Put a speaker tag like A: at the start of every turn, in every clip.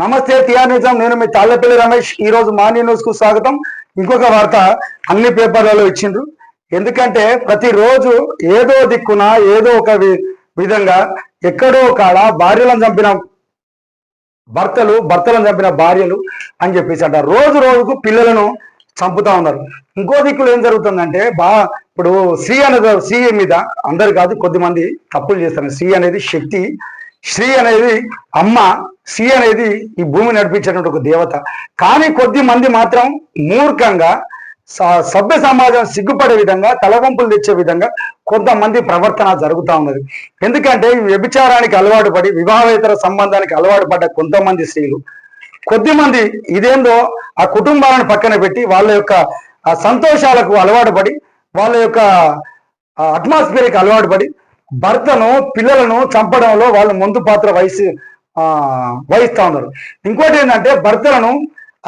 A: నమస్తే టిఆర్ నిజాం. నేను మీ తాళ్ళపల్లి రమేష్. ఈ రోజు మార్నింగ్ న్యూస్కు స్వాగతం. ఇంకొక వార్త అన్ని పేపర్లలో ఇచ్చిండ్రు. ఎందుకంటే ప్రతిరోజు ఏదో దిక్కున ఏదో ఒక విధంగా ఎక్కడో కాడ భార్యలను చంపిన భర్తలు భర్తలను చంపిన భార్యలు అని చెప్పేసి అంటారు. రోజు రోజుకు పిల్లలను చంపుతా ఉన్నారు. ఇంకో దిక్కులు ఏం జరుగుతుందంటే బా ఇప్పుడు స్త్రీ అనేది శ్రీ మీద అందరు కాదు కొద్దిమంది తప్పులు చేస్తారు స్త్రీ అనేది శక్తి స్త్రీ అనేది అమ్మ సి అనేది ఈ భూమి నడిపించేటువంటి ఒక దేవత. కానీ కొద్ది మంది మాత్రం మూర్ఖంగా సభ్య సమాజం సిగ్గుపడే విధంగా తలవంపులు తెచ్చే విధంగా కొంతమంది ప్రవర్తన జరుగుతూ ఉన్నది. ఎందుకంటే వ్యభిచారానికి అలవాటు పడి వివాహేతర సంబంధానికి అలవాటు పడ్డ కొంతమంది స్త్రీలు కొద్ది మంది ఇదేందో ఆ కుటుంబాలను పక్కన పెట్టి వాళ్ళ యొక్క ఆ సంతోషాలకు అలవాటు పడి వాళ్ళ యొక్క అట్మాస్ఫియర్కి అలవాటు పడి భర్తను పిల్లలను చంపడంలో వాళ్ళు ముందు పాత్ర వహిసి వహిస్తా ఉన్నారు. ఇంకోటి ఏంటంటే భర్తలను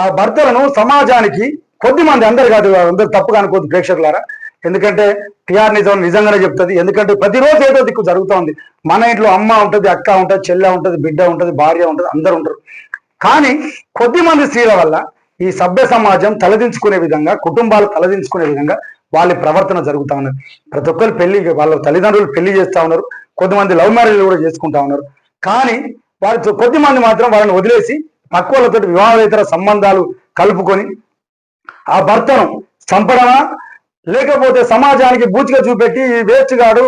A: ఆ భర్తలను సమాజానికి కొద్ది మంది అందరు కాదు అందరు తప్పుగా అనుకోవద్దు ప్రేక్షకులారా ఎందుకంటే టిఆర్ నిజం నిజంగానే చెప్తుంది. ఎందుకంటే ప్రతిరోజు ఏదో దిక్కు జరుగుతూ ఉంది. మన ఇంట్లో అమ్మ ఉంటుంది అక్క ఉంటుంది చెల్లె ఉంటుంది బిడ్డ ఉంటుంది భార్య ఉంటుంది అందరు ఉంటారు. కానీ కొద్ది మంది స్త్రీల వల్ల ఈ సభ్య సమాజం తలదించుకునే విధంగా కుటుంబాలు తలదించుకునే విధంగా వాళ్ళ ప్రవర్తన జరుగుతూ ఉన్నది. ప్రతి ఒక్కరు పెళ్ళి వాళ్ళ తల్లిదండ్రులు పెళ్ళి చేస్తూ ఉన్నారు. కొంతమంది లవ్ మ్యారేజ్లు కూడా చేసుకుంటా ఉన్నారు. కానీ వారి కొద్ది మంది మాత్రం వాళ్ళని వదిలేసి పక్క వివాహేతర సంబంధాలు కలుపుకొని ఆ భర్తను చంపడమా? లేకపోతే సమాజానికి బూచిగా చూపెట్టి ఈ వేస్ట్ గాడు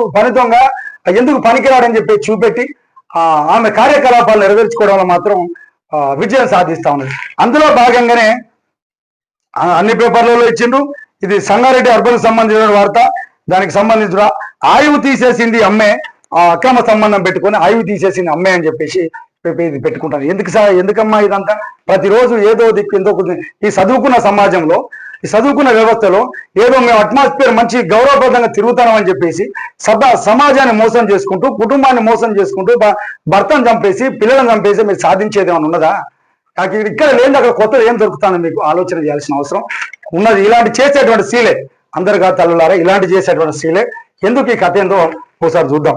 A: ఎందుకు పనికిరాడని చెప్పి చూపెట్టి ఆ ఆమె కార్యకలాపాలు నెరవేర్చుకోవడంలో మాత్రం విజయం సాధిస్తా ఉన్నది. అందులో భాగంగానే అన్ని పేపర్లలో ఇచ్చిండ్రు. ఇది సంగారెడ్డి అర్బన్ సంబంధించిన వార్త. దానికి సంబంధించిన ఆయువు తీసేసింది అమ్మే. అక్రమ సంబంధం పెట్టుకొని ఆయువు తీసేసి అమ్మే అని చెప్పేసి ఇది పెట్టుకుంటాను ఎందుకు సార్ ఎందుకమ్మా ఇదంతా? ప్రతిరోజు ఏదో దిక్కు ఎంతో ఈ చదువుకున్న సమాజంలో ఈ చదువుకున్న వ్యవస్థలో ఏదో మేము అట్మాస్ఫియర్ మంచి గౌరవప్రదంగా తిరుగుతామని చెప్పేసి సభ సమాజాన్ని మోసం చేసుకుంటూ కుటుంబాన్ని మోసం చేసుకుంటూ భర్తను చంపేసి పిల్లలను చంపేసి మీరు సాధించేది ఏమైనా ఉన్నదా? నాకు ఇక్కడ- ఇక్కడ లేని అక్కడ కొత్తది ఏం దొరుకుతాను మీకు ఆలోచన చేయాల్సిన అవసరం? ఉన్నది ఇలాంటి చేసేటువంటి సీలే. అందరుగా తల్లులారా ఇలాంటి చేసేటువంటి శీలే ఎందుకు ఈ కథ ఏందో ఒకసారి చూద్దాం.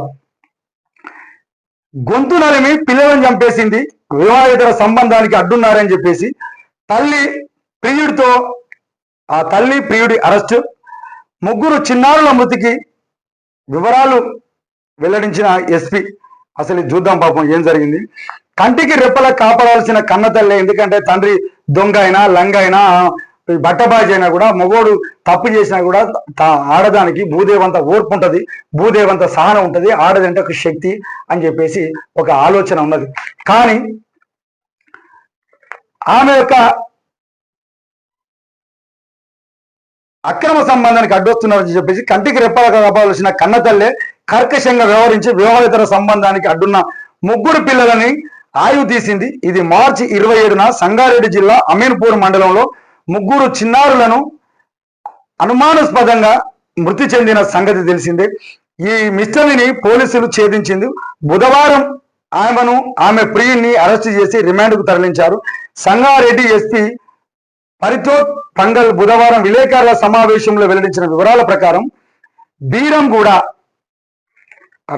A: గొంతు నలిమి పిల్లలను చంపేసింది వివాహేతర సంబంధానికి అడ్డున్నారని చెప్పేసి తల్లి ప్రియుడితో ఆ తల్లి ప్రియుడి అరెస్టు ముగ్గురు చిన్నారుల మృతికి వివరాలు వెల్లడించిన ఎస్పీ. అసలు చూద్దాం పాపం ఏం జరిగింది. కంటికి రెప్పల కాపాడాల్సిన కన్న తల్లి ఎందుకంటే తండ్రి దొంగ అయినా లంగ అయినా బట్టబాజీ అయినా కూడా మగోడు తప్పు చేసినా కూడా ఆడదానికి భూదేవంత ఓర్పు ఉంటుంది భూదేవంత సహనం ఉంటుంది ఆడదంటే ఒక శక్తి అని చెప్పేసి ఒక ఆలోచన ఉన్నది. కానీ ఆమె యొక్క అక్రమ సంబంధానికి అడ్డొస్తున్నారని చెప్పేసి కంటికి రెప్పలకు కాపాల్సిన కన్నతల్లే కర్కశంగా వ్యవహరించి వివాహేతర సంబంధానికి అడ్డున్న ముగ్గురు పిల్లలని ఆయువు తీసింది. ఇది మార్చి ఇరవై ఏడున సంగారెడ్డి జిల్లా అమీన్పూర్ మండలంలో ముగ్గురు చిన్నారులను అనుమానాస్పదంగా మృతి చెందిన సంగతి తెలిసిందే. ఈ మిస్టరీని పోలీసులు ఛేదించింది. బుధవారం ఆమెను ఆమె ప్రియుని అరెస్ట్ చేసి రిమాండ్కు తరలించారు. సంగారెడ్డి ఎస్పీ పరితోత్ పంగల్ బుధవారం విలేకరుల సమావేశంలో వెల్లడించిన వివరాల ప్రకారం బీరంగూడ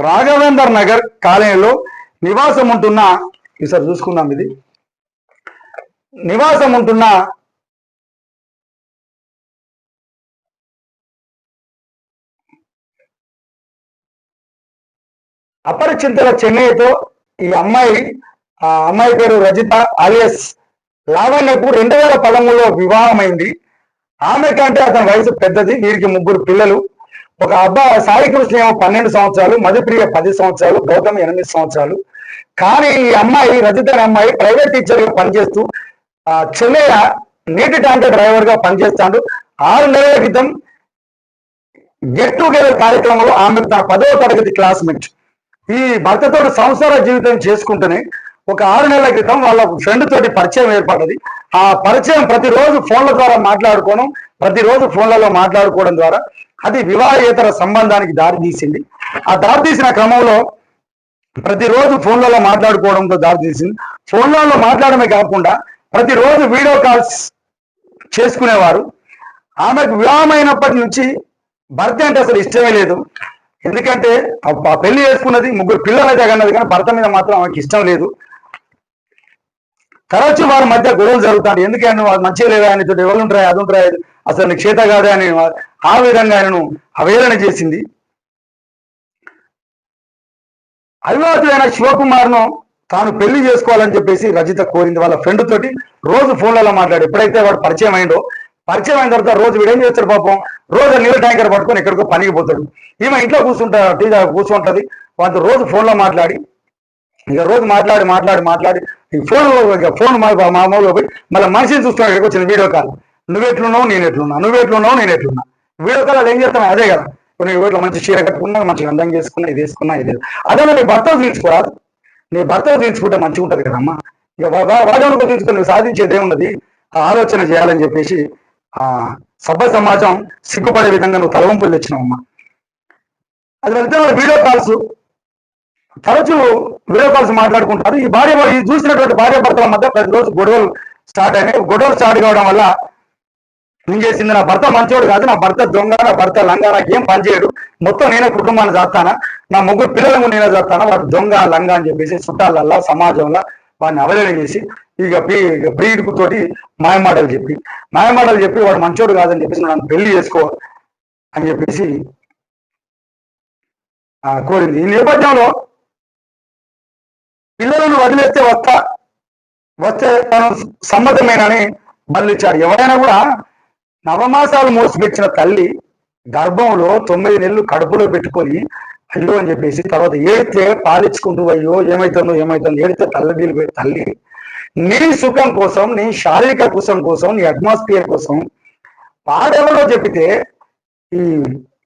A: రాఘవేందర్ నగర్ కాలనీలో నివాసం ఉంటున్న ఈసారి చూసుకుందాం ఇది. నివాసం ఉంటున్న అపరిచింతల చెన్నైతో ఈ అమ్మాయి ఆ అమ్మాయి పేరు రజిత ఆలియస్ లావణ్యకు రెండు వేల పదమూడులో వివాహమైంది. ఆమె కంటే అతని వయసు పెద్దది వీరికి ముగ్గురు పిల్లలు. ఒక అబ్బా సాయి కృష్ణ ఏమో పన్నెండు సంవత్సరాలు మధుప్రియ పది సంవత్సరాలు గౌతమ్ ఎనిమిది సంవత్సరాలు. కానీ ఈ అమ్మాయి రజిత అనే అమ్మాయి ప్రైవేట్ టీచర్గా పనిచేస్తూ ఆ చెన్నయ్య నీటి ట్యాంకర్ డ్రైవర్గా పనిచేస్తాడు. ఆరు నెలల క్రితం గెట్ టుగెదర్ కార్యక్రమంలో ఆమె తన పదవ తరగతి క్లాస్మేట్ ఈ భర్తతో సంసార జీవితం చేసుకుంటూనే ఒక ఆరు నెలల క్రితం వాళ్ళ ఫ్రెండ్ తోటి పరిచయం ఏర్పడ్డది. ఆ పరిచయం ప్రతిరోజు ఫోన్ల ద్వారా మాట్లాడుకోవడం ప్రతిరోజు ఫోన్లలో మాట్లాడుకోవడం ద్వారా అది వివాహేతర సంబంధానికి దారి తీసింది. ఆ దారి తీసిన క్రమంలో ప్రతిరోజు ఫోన్లలో మాట్లాడుకోవడంతో దారి తీసింది. ఫోన్లలో మాట్లాడమే కాకుండా ప్రతిరోజు వీడియో కాల్స్ చేసుకునేవారు. ఆమెకు వివాహమైనప్పటి నుంచి భర్త అంటే అసలు ఇష్టమే లేదు. ఎందుకంటే ఆ పెళ్ళి చేసుకున్నది ముగ్గురు పిల్లలైతే కన్నది కానీ భర్త మీద మాత్రం ఆమెకి ఇష్టం లేదు. తరచు వారి మధ్య గొడవలు జరుగుతాయి. ఎందుకంటే నువ్వు అది మంచిగా లేదా ఆయన ఎవరు ఉంటాయి అది ఉంటాయి అసలు నీకు చేత కాదే అని ఆ విధంగా ఆయనను అవేదన చేసింది. అవివాహితుడైన శివకుమార్ను తాను పెళ్ళి చేసుకోవాలని చెప్పేసి రజిత కోరింది వాళ్ళ ఫ్రెండ్ తోటి. రోజు ఫోన్లలో మాట్లాడు ఎప్పుడైతే వాడు పరిచయం అయిందో పరిచయం అయిన తర్వాత రోజు వీడు ఏం చేస్తాడు పాపం? రోజు నీళ్ళ ట్యాంకర్ పట్టుకొని ఎక్కడికో పనికి పోతాడు. ఈమె ఇంట్లో కూర్చుంటా టీ కూర్చుంటది. వాళ్ళతో రోజు ఫోన్లో మాట్లాడి ఇక రోజు మాట్లాడి మాట్లాడి మాట్లాడి ఈ ఫోన్ ఇక ఫోన్ మా- మామూలుగా పోయి మళ్ళీ మనిషిని చూస్తున్నాడు ఇక్కడికి వచ్చిన వీడియో కాల్. నువ్వు ఎట్లున్నావు నేను ఎట్లున్నా నువ్వు ఎట్లున్నావు నేను ఎట్లున్నా. వీడియో కాల్ ఏం చేస్తాను అదే కదా. కొన్ని వీటిలో మంచి చీర కట్టుకున్నా మంచి అందం చేసుకున్నా ఇది వేసుకున్నా ఇది అదే నీ భర్త తీర్చుకోరాదు. నీ భర్త తీర్చుకుంటే మంచిగా ఉంటుంది కదమ్మా. ఇక వాదనకు తీసుకుని నువ్వు సాధించేది ఏమున్నది ఆ ఆలోచన చేయాలని చెప్పేసి ఆ సభ్య సమాజం సిగ్గుపడే విధంగా నువ్వు తలవంపులు తెచ్చినావమ్మా అది వెళ్తే వీడియో కాల్స్ తరచూ వీడియో కాల్స్ మాట్లాడుకుంటారు. ఈ భార్య ఈ చూసినటువంటి భార్య భర్తల మధ్య ప్రతిరోజు గొడవలు స్టార్ట్ అయినాయి. గొడవలు స్టార్ట్ కావడం వల్ల ఏం చేసింది? నా భర్త మంచోడు కాదు. నా భర్త దొంగ నా భర్త లంగా నాకు ఏం పనిచేయడు మొత్తం నేనే కుటుంబాన్ని చేస్తానా? నా ముగ్గురు పిల్లలను నేనే చేస్తానా? వాడు దొంగ లంగా అని చెప్పేసి చుట్టాలల్లా సమాజంలో వాడిని అవలేన చేసి ఇక ఇక ప్రియుడికి తోటి మాయమాటలు చెప్పి మాయమాటలు చెప్పి వాడు మంచోడు కాదని చెప్పేసి నన్ను పెళ్ళి చేసుకో అని చెప్పేసి కోరింది. ఈ నేపథ్యంలో పిల్లలను వదిలేస్తే వస్తా వస్తే తను సమ్మతమేనని బదిలిచ్చాడు ఎవరైనా కూడా నవమాసాలు మోసిపెచ్చిన తల్లి గర్భంలో తొమ్మిది నెలలు కడుపులో పెట్టుకొని అయ్యో అని చెప్పేసి తర్వాత ఏడితే పాలించుకుంటూ అయ్యో ఏమైతుందో ఏమైతుందో ఏడితే తల్లి తల్లి నీ సుఖం కోసం నీ శారీరక కుశం కోసం నీ అట్మాస్ఫియర్ కోసం పాడెవరో చెప్పితే ఈ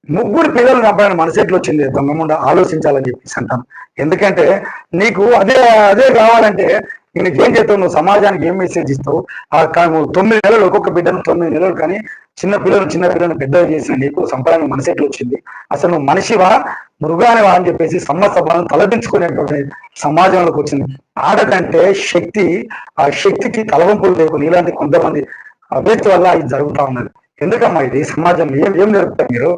A: ముగ్గురు పిల్లలు చంపాలని మనసు ఎట్లా వచ్చింది దొంగముండ ఆలోచించాలని చెప్పేసి అంటాను. ఎందుకంటే నీకు అదే అదే కావాలంటే ఏం చేస్తావు? నువ్వు సమాజానికి ఏం మెసేజ్ ఇస్తావు? ఆ తొమ్మిది నెలలు ఒక్కొక్క బిడ్డను తొమ్మిది నెలలు కానీ చిన్న పిల్లలు చిన్న పిల్లలను పెద్దగా చేసిన నీకు సంప్రదాయం మనసు ఎట్లా వచ్చింది. అసలు నువ్వు మనిషివా? మృగానివా అని చెప్పేసి సమస్యలను తలదించుకునేటువంటి సమాజంలోకి వచ్చింది. ఆడకంటే శక్తి ఆ శక్తికి తలవంపులు లేకుండా ఇలాంటి కొంతమంది అభ్యర్థి వల్ల ఇది జరుగుతా ఉన్నది. ఎందుకమ్మా ఇది? సమాజంలో ఏం ఏం నేర్పుతారు మీరు?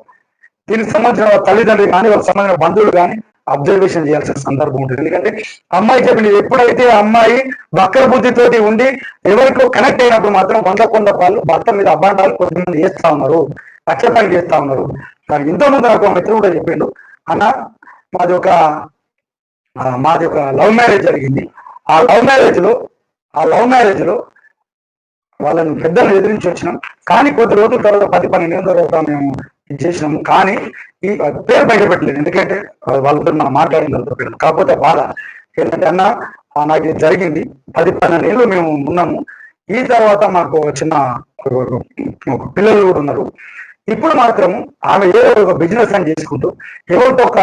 A: దీనికి సంబంధించిన తల్లిదండ్రులు కానీ వాళ్ళకి సంబంధించిన బంధువులు కానీ అబ్జర్వేషన్ చేయాల్సిన సందర్భం ఉంటుంది. ఎందుకంటే అమ్మాయి చెప్పింది ఎప్పుడైతే అమ్మాయి వక్ర బుద్ధితోటి ఉండి ఎవరికో కనెక్ట్ అయినప్పుడు మాత్రం వంద కొండ వాళ్ళు భర్త మీద అబ్బాండాలు కొంతమంది చేస్తా ఉన్నారు. పక్షపాతం చేస్తా ఉన్నారు. దానికి ఇంత ముందు నాకు ఒక మిత్రుడు కూడా చెప్పిండు. అన్న మాది ఒక మాది ఒక లవ్ మ్యారేజ్ జరిగింది. ఆ లవ్ మ్యారేజ్లో ఆ లవ్ మ్యారేజ్లో వాళ్ళని పెద్దలు ఎదిరించి వచ్చినాం. కానీ కొద్ది రోజుల తర్వాత పది పన్నెండు తర్వాత మేము ఇది చేసినాము. కానీ ఈ పేరు బయట పెట్టలేదు ఎందుకంటే వాళ్ళతో మనం మాట్లాడిన తర్వాత కాకపోతే బాధ ఏంటంటే అన్న నాకు ఇది జరిగింది. పది పన్నెండు ఏళ్ళు మేము ఉన్నాము. ఈ తర్వాత మాకు చిన్న పిల్లలు కూడా ఉన్నారు. ఇప్పుడు మాత్రం ఆమె ఏదో ఒక బిజినెస్ అని చేసుకుంటూ ఎవరితో ఒక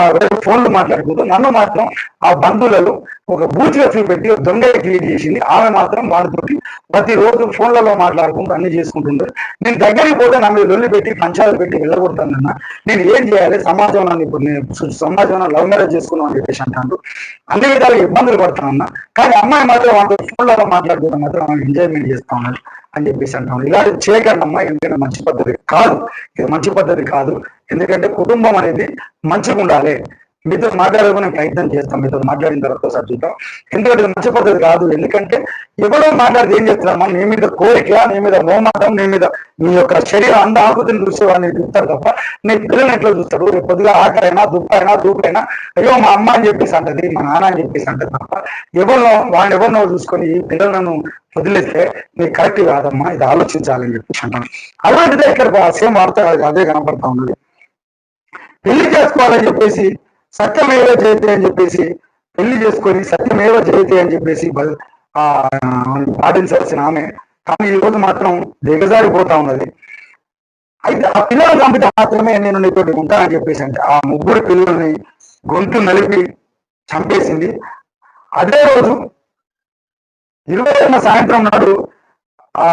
A: ఫోన్లు మాట్లాడుకుంటూ నన్ను మాత్రం ఆ బంధువులలో ఒక బూచిగా చూపెట్టి దొంగ క్రియేట్ చేసింది. ఆమె మాత్రం వాడితోటి ప్రతిరోజు ఫోన్లలో మాట్లాడుకుంటూ అన్ని చేసుకుంటుంటారు నేను దగ్గరికి పోతే నా మీద లొల్లి పెట్టి పంచాలు పెట్టి వెళ్ళగొడతానన్న. నేను ఏం చేయాలి? సమాజంలో ఇప్పుడు నేను సమాజంలో లవ్ మ్యారేజ్ చేసుకున్నాం అని చెప్పేసి అంటాను అన్ని విధాలుగా ఇబ్బందులు పడతానన్నా. కానీ అమ్మాయి మాత్రం వాళ్ళతో ఫోన్లలో మాట్లాడుకుంటూ మాత్రం ఎంజాయ్మెంట్ చేస్తా ఉన్నాడు అని చెప్పేసి అంటాం. ఇలాంటి చేయకండమ్మా ఎందుకంటే మంచి పద్ధతి కాదు. ఇది మంచి పద్ధతి కాదు. ఎందుకంటే కుటుంబం అనేది మంచిగా ఉండాలి మీతో మాట్లాడుకునే ప్రయత్నం చేస్తాం. మీతో మాట్లాడిన తర్వాత ఒకసారి చూద్దాం. ఎందుకంటే ఇది మంచి పద్ధతి కాదు. ఎందుకంటే ఎవరో మాట్లాడితే ఏం చేస్తారమ్మా? నీ మీద కోరిక నీ మీద మోమాటం నీ మీద నీ యొక్క శరీరం అంద ఆకుతిని చూసేవాడిని చూస్తారు తప్ప నీ పిల్లల్ని ఎట్లా చూస్తాడు? రేపు పొద్దుగా ఆకరైనా దుప్పైనా దూపైనా అయ్యో మా అమ్మ అని చెప్పేసి అంటది మా నాన్న అని చెప్పేసి అంటది తప్ప ఎవరినో వాళ్ళని ఎవరినో చూసుకొని ఈ పిల్లలను వదిలేస్తే నీకు కరెక్ట్ కాదమ్మా? ఇది ఆలోచించాలని చెప్పేసి అంటాను. అలాంటిదే ఇక్కడ సేమ్ వార్త అదే కనపడతా ఉన్నది. పెళ్ళి చేసుకోవాలని చెప్పేసి సత్యమేవ జయతే అని చెప్పేసి పెళ్ళి చేసుకొని సత్యమేవ జయతే అని చెప్పేసి ఆ పాటించాల్సిన ఆమె. కానీ ఈ రోజు మాత్రం దిగజారిపోతా ఉన్నది. అయితే ఆ పిల్లలు చంపితే మాత్రమే నేను నీతో ఉంటానని చెప్పేసి అంటే ఆ ముగ్గురు పిల్లల్ని గొంతు నలిపి చంపేసింది. అదే రోజు ఇరవై సాయంత్రం నాడు ఆ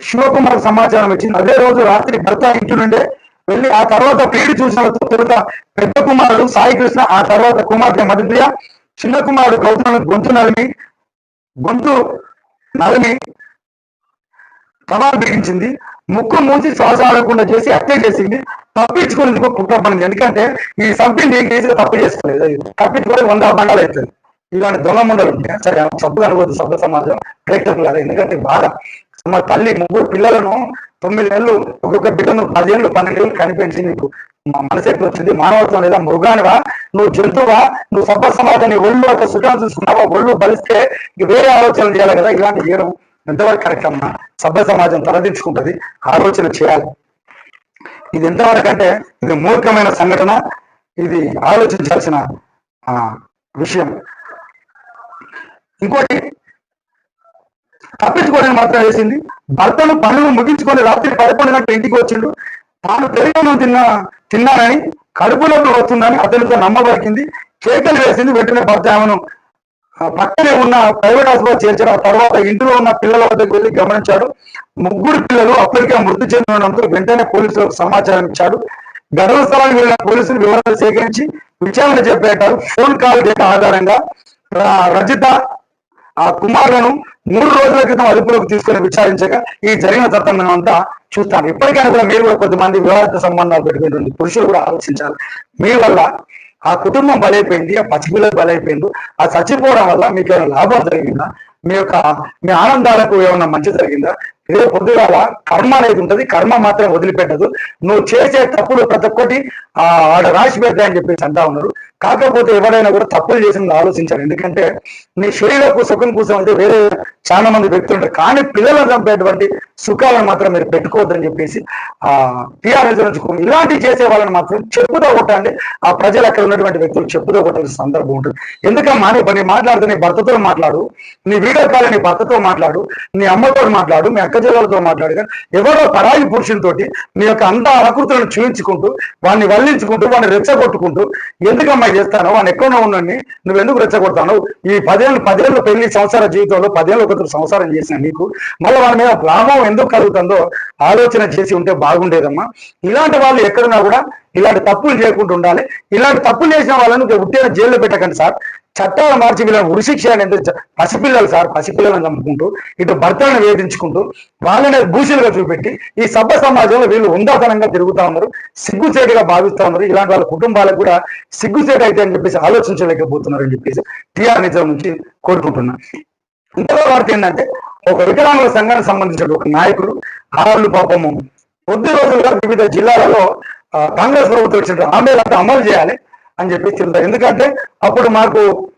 A: శివకుమార్ సమాచారం ఇచ్చింది. అదే రోజు రాత్రి భర్త ఇంటి నుండే వెళ్ళి ఆ తర్వాత పేరు చూసిన తొలుత పెద్ద కుమారుడు సాయి కృష్ణ ఆ తర్వాత కుమార్తె మధుప్రియ చిన్న కుమారుడు గౌతమ గొంతు నలిమి. గొంతు నలిమి ప్రమాదం బిగించింది. ముక్కు మూసి శ్వాస ఆడకుండా చేసి హత్య చేసింది. తప్పించుకునేందుకు కుట్ర పడింది ఎందుకంటే ఈ సభ్యుని కేసులో తప్పు చేసుకోలేదు. తప్పించుకోవడం వంద బండాలు అవుతుంది. ఇలాంటి దొంగ ముండలు ఉంటాయి. సరే సబ్బు అనుకోవద్దు. సభ్య సమాజం ప్రేక్షకులు కదా ఎందుకంటే బాధ. మా తల్లి ముగ్గురు పిల్లలను తొమ్మిది నెలలు ఒక్కొక్క బిడ్డను పదిహేళ్ళు పన్నెండు ఏళ్ళు కనిపించి నీకు. మా మనసు వచ్చింది మానవత్వం లేదా మృగానివా? నువ్వు జంతువా? నువ్వు సభ్య సమాజాన్ని ఒళ్ళు ఒక సుఖం చూసుకున్నావా? ఒళ్ళు బలిస్తే వేరే ఆలోచనలు చేయాలి కదా? ఇలాంటి చేయడం ఎంతవరకు కరెక్ట్ అమ్మా? సభ్య సమాజం తలదించుకుంటది ఆలోచన చేయాలి. ఇది ఎంతవరకు అంటే ఇది మూర్ఖమైన సంఘటన ఇది ఆలోచించాల్సిన ఆ, విషయం. ఇంకోటి తప్పించుకోవడానికి మాత్రం వేసింది భర్తను పనులు ముగించుకొని రాత్రి పదకొండు గంటల ఇంటికి వచ్చిండు. తాను పెరిగాను తిన్నా తిన్నానని కడుపులోకి వస్తుందని అతనితో నమ్మబలికింది కేకలు వేసింది వెంటనే భర్త ఆమెను పక్కనే ఉన్న ప్రైవేట్ హాస్పిటల్ చేర్చారు తర్వాత ఇంటిలో ఉన్న పిల్లల వద్దకు వెళ్ళి గమనించాడు. ముగ్గురు పిల్లలు అప్పటికే మృతి చెందడంతో వెంటనే పోలీసులకు సమాచారం ఇచ్చాడు. ఘటన స్థలానికి వెళ్ళిన పోలీసులు వివరాలు సేకరించి విచారణ చెప్పేటారు ఫోన్ కాల్ డేటా ఆధారంగా రజిత ఆ కుమారులను మూడు రోజుల క్రితం అదుపులోకి తీసుకుని విచారించగా ఈ జరిగిన తత్వం అంతా చూస్తాను ఇప్పటికైనా కూడా మీరు కూడా కొంతమంది వివాహిత సంబంధాలు పెట్టుకుంటుంది. పురుషులు కూడా ఆలోచించాలి. మీ వల్ల ఆ కుటుంబం బలైపోయింది ఆ పసిపిల్లలు బలైపోయింది ఆ చచ్చిపోవడం వల్ల మీకు ఏమైనా లాభం జరిగిందా? మీ యొక్క మీ ఆనందాలకు ఏమైనా మంచి జరిగిందా? రేపు పొద్దుగాల కర్మ అనేది ఉంటది. కర్మ మాత్రం వదిలిపెట్టదు. నువ్వు చేసే తప్పులు ప్రతి ఒక్కటి ఆ ఆడ రాసి పెడతా అని చెప్పేసి అంటా ఉన్నారు. కాకపోతే ఎవరైనా కూడా తప్పులు చేసింది ఆలోచించాలి ఎందుకంటే నీ శరీరపు సుఖం కోసం అయితే వేరే చాలా మంది వ్యక్తులు ఉంటారు. కానీ పిల్లలను చంపేటువంటి సుఖాలను మాత్రం మీరు పెట్టుకోవద్దని చెప్పేసి ఆ టీఆర్ఎస్ నుంచి ఇలాంటివి చేసే వాళ్ళని మాత్రం చెప్పుతో కొట్టండి. ఆ ప్రజలు అక్కడ ఉన్నటువంటి వ్యక్తులు చెప్పుతో కొట్టాల్సిన సందర్భం ఉంటుంది. ఎందుకమ్మా నువ్వు నీ మాట్లాడితే నీ భర్తతో మాట్లాడు. నీ వీడియో కాల్ నీ భర్తతో మాట్లాడు. నీ అమ్మతో మాట్లాడు. మీ అక్క జిల్లాలతో మాట్లాడు కానీ ఎవరో పరాయి పురుషునితోటి నీ యొక్క అంత ఆకృతులను చూపించుకుంటూ వాడిని వల్లించుకుంటూ వాడిని రెచ్చగొట్టుకుంటూ ఎందుకమ్మా చేస్తాను? వాడిని ఎక్కడో ఉండండి నువ్వు ఎందుకు రెచ్చగొడతాను? ఈ పదేళ్ళు పదేళ్ళు పెళ్ళి సంసార జీవితంలో పదేళ్ళు ఒకరు సంసారం చేసిన నీకు మళ్ళీ వాళ్ళ మీద లాభం ఎందుకు కలుగుతుందో ఆలోచన చేసి ఉంటే బాగుండేదమ్మా. ఇలాంటి వాళ్ళు ఎక్కడున్నా కూడా ఇలాంటి తప్పులు చేయకుండా ఉండాలి. ఇలాంటి తప్పులు చేసిన వాళ్ళని ఉట్టిన జైల్లో పెట్టకండి సార్. చట్టాలు మార్చి వీళ్ళని ఉరిశిక్ష అనేది చ- పసిపిల్లలు సార్ పసిపిల్లలను చంపుకుంటూ ఇటు భర్తలను వేధించుకుంటూ వాళ్ళని భూషులుగా చూపెట్టి ఈ సభ్య సమాజంలో వీళ్ళు ఉందాతనంగా తిరుగుతా ఉన్నారు సిగ్గుసేటుగా భావిస్తా ఉన్నారు. ఇలాంటి వాళ్ళ కుటుంబాలకు కూడా సిగ్గుసేటు అయితే అని చెప్పేసి ఆలోచించలేకపోతున్నారు అని చెప్పేసి టీఆర్ నిజం నుంచి కోరుకుంటున్నా. ఇంతలో వార్త ఏంటంటే ఒక వికలాంగుల సంఘానికి సంబంధించిన ఒక నాయకుడు ఆరులు పాపము. కొద్ది రోజులుగా వివిధ జిల్లాలలో కాంగ్రెస్ ప్రభుత్వం ఇచ్చిన హామీలంతా అమలు చేయాలి అని చెప్పి చెబుతారు ఎందుకంటే అప్పుడు మాకు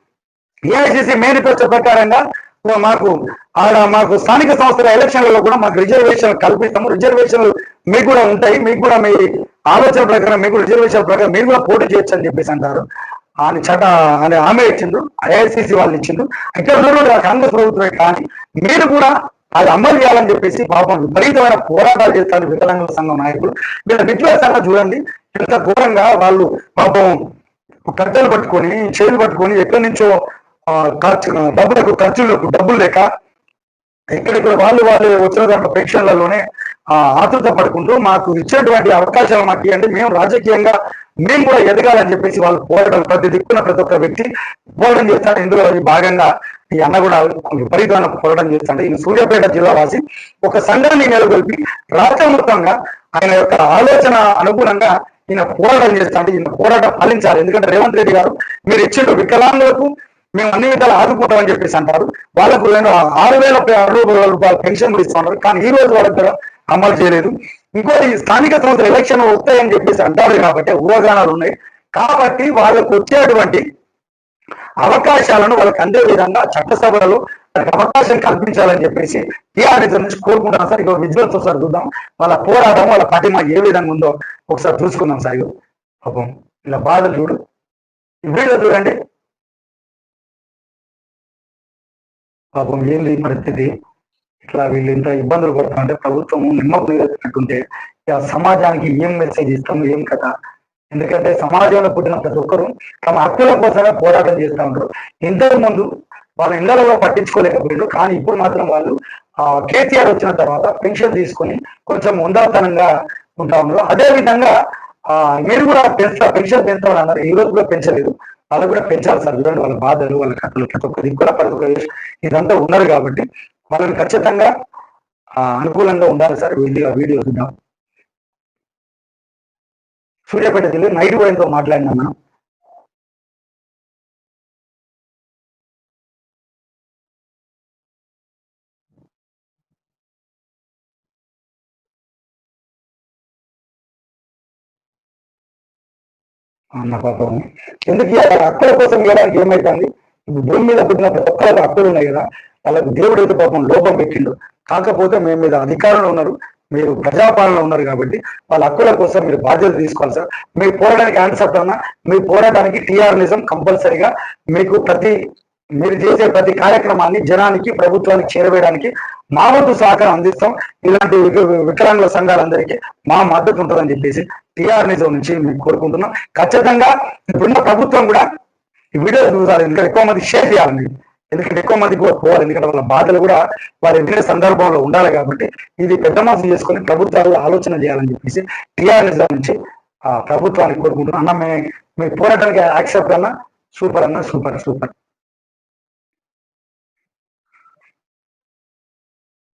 A: ఏఐసిసి మేనిఫెస్టో ప్రకారంగా మాకు ఆడ మాకు స్థానిక సంస్థల ఎలక్షన్లలో కూడా మాకు రిజర్వేషన్ కల్పిస్తాము. రిజర్వేషన్లు మీకు కూడా ఉంటాయి. మీకు కూడా మీ ఆలోచన ప్రకారం మీకు రిజర్వేషన్ ప్రకారం మీరు కూడా పోటీ చేయొచ్చు అని చెప్పేసి అంటారు. అని చట అని ఆమె ఇచ్చిండ్రు. ఐఐసిసి వాళ్ళు ఇచ్చిండ్రు. ఇక్కడ కాంగ్రెస్ ప్రభుత్వమే కానీ మీరు కూడా అది అమలు చేయాలని చెప్పేసి పాపం విపరీతమైన పోరాటాలు చేస్తారు వికలాంగుల సంఘం నాయకులు. వీళ్ళ విద్వేషంగా చూడండి ఎంత ఘోరంగా వాళ్ళు పాపం కట్టెలు పట్టుకొని చేతులు పట్టుకొని ఎక్కడి నుంచో ఆ, ఖర్చు డబ్బులకు ఖర్చులకు డబ్బులు లేక ఎక్కడెక్కడ వాళ్ళు వాళ్ళు వచ్చిన దాంట్లో ప్రేక్షణలలోనే ఆ, ఆతృత పడుకుంటూ మాకు ఇచ్చేటువంటి అవకాశాలు మాకు ఇవ్వండి. మేము రాజకీయంగా మేము కూడా ఎదగాలని చెప్పేసి వాళ్ళు పోరాటం ప్రతి దిక్కున ప్రతి ఒక్క వ్యక్తి పోరాటం చేస్తాడు. ఇందులో భాగంగా ఈ అన్న కూడా విపరీతమైన పోరాటం చేస్తాడు. ఈయన సూర్యాపేట జిల్లా వాసి ఒక సంఘాన్ని నెలకొల్పి రాష్ట్ర మొత్తంగా ఆయన యొక్క ఆలోచన అనుగుణంగా ఈయన పోరాటం చేస్తాడు. ఈయన పోరాటం ఫలించాలి ఎందుకంటే రేవంత్ రెడ్డి గారు మీరు ఇచ్చిన వికలాంగులకు మేము అన్ని విధాలు ఆదుకుంటామని చెప్పేసి అంటారు. వాళ్ళకు నేను ఆరు వేల ఆరు రూపాయల పెన్షన్ కూడా ఇస్తున్నారు కానీ ఈ రోజు వాళ్ళకి అమలు చేయలేదు. ఇంకోటి ఈ స్థానిక సంస్థల ఎలక్షన్ వస్తాయని చెప్పేసి అంటారు కాబట్టి ఊహాగానాలు ఉన్నాయి. కాబట్టి వాళ్ళకు వచ్చేటువంటి అవకాశాలను వాళ్ళకి అందే విధంగా చట్టసభలలో వాళ్ళకి అవకాశం కల్పించాలని చెప్పేసి టీఆర్ఎస్ నుంచి కోరుకుంటున్నాం సార్. ఇక విజువల్స్ ఒకసారి చూద్దాం. వాళ్ళ పోరాటం వాళ్ళ పటిమ ఏ విధంగా ఉందో ఒకసారి చూసుకుందాం సార్. ఇగో పాపం ఇలా బాధలు చూడు. ఈ వీడియో చూడండి. పాపం ఏంది ఈ పరిస్థితి? ఇట్లా వీళ్ళు ఇంత ఇబ్బందులు పడుతుంటే ప్రభుత్వం నిమ్మకు నీరెత్తినట్టుంటే ఆ సమాజానికి ఏం మెసేజ్ ఇస్తాం ఏం కథ? ఎందుకంటే సమాజంలో పుట్టిన ప్రతి ఒక్కరు తమ హక్కుల కోసమే పోరాటం చేస్తూ ఉంటారు. ఇంతకు ముందు వాళ్ళ ఇళ్ళలో పట్టించుకోలేకపోయారు. కానీ ఇప్పుడు మాత్రం వాళ్ళు ఆ కేసీఆర్ వచ్చిన తర్వాత పెన్షన్ తీసుకొని కొంచెం ఉందాతనంగా ఉంటా ఉన్నారు. అదే విధంగా ఆ మీరు కూడా పెంచుతా పెన్షన్ పెంచాలని అన్నారు. ఈ రోజు కూడా పెంచలేదు. వాళ్ళు కూడా పెంచాలి సార్. చూడండి వాళ్ళ బాధలు వాళ్ళ కథలు ప్రతి ఒక్క దిక్కుల ప్రతి ఒక్క ఇదంతా ఉన్నారు కాబట్టి వాళ్ళని ఖచ్చితంగా అనుకూలంగా ఉండాలి సార్. వీడియో వీడియో చూద్దాం. సూర్యాపేట జిల్లా నైట్ కూడా మాట్లాడినా మనం. అన్న పాపం. ఎందుకు అక్కడ కోసం ఇవ్వడానికి ఏమైతుంది? భూమి మీద పుట్టిన ప్రతి ఒక్కరికి ఉన్నాయి కదా. వాళ్ళకు దేవుడు అయితే పాపం లోపం పెట్టిండు. కాకపోతే మేము మీద అధికారంలో ఉన్నారు మీరు ప్రజాపాలన ఉన్నారు కాబట్టి వాళ్ళ హక్కుల కోసం మీరు బాధ్యత తీసుకోవాలి సార్. మీ పోరాటానికి ఆన్సర్ అన్నా మీ పోరాటానికి టీఆర్ నిజం కంపల్సరిగా మీకు ప్రతి మీరు చేసే ప్రతి కార్యక్రమాన్ని జనానికి ప్రభుత్వానికి చేరవేయడానికి మా వంతు సహకారం అందిస్తాం. ఇలాంటి వికలాంగుల సంఘాలందరికీ మా మద్దతు ఉంటుందని చెప్పేసి టీఆర్ నిజం నుంచి మేము కోరుకుంటున్నాం. ఖచ్చితంగా ఇప్పుడున్న ప్రభుత్వం కూడా ఈ వీడియో చూసారు ఎందుకంటే ఎక్కువ మంది షేర్ చేయాలండి ఎందుకంటే ఎక్కువ మంది కూడా పోవాలి. ఎందుకంటే వాళ్ళ బాధలు కూడా వారి ఎదిగే సందర్భంలో ఉండాలి కాబట్టి ఇది పెద్ద మాసం చేసుకొని ప్రభుత్వాలు ఆలోచన చేయాలని చెప్పేసి టీఆర్ నుంచి ఆ ప్రభుత్వానికి కోరుకుంటున్నాం. అన్న మేము మీ పోరాటానికి యాక్సెప్ట్ అన్న సూపర్ అన్న సూపర్ సూపర్.